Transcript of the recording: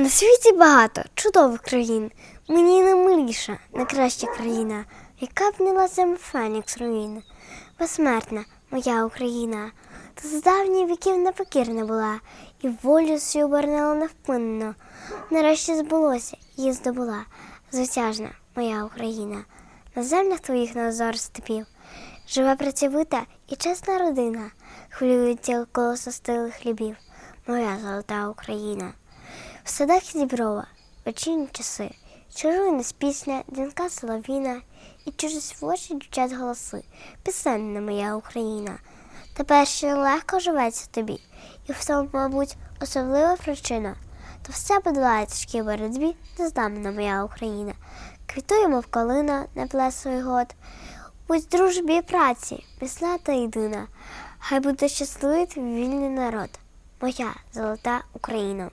На світі багато чудових країн. Мені наймиліша, найкраща країна, яка б не лазем Фенікс руїн. Безсмертна моя Україна, та з давніх віків непокірна була, і волю свою обернила невпинно. Нарешті збулося, її здобула, звитяжна моя Україна. На землях твоїх на озор степів живе працьовита і чесна родина, хвилюється колосо стилих хлібів, моя золота Україна. В садах зіброва, вечірні часи, чужує нас пісня, дзвінка соловіна, і чужись в очі дівчат голоси, пісенна моя Україна. Тепер ще легко живеться тобі, і в тому, мабуть, особлива причина. То все подолає тяжкій боротьбі, нездамна моя Україна. Квітуємо в калина, не плесує год. Будь дружбі і праці, міцна та єдина. Хай буде щасливий вільний народ, моя золота Україна.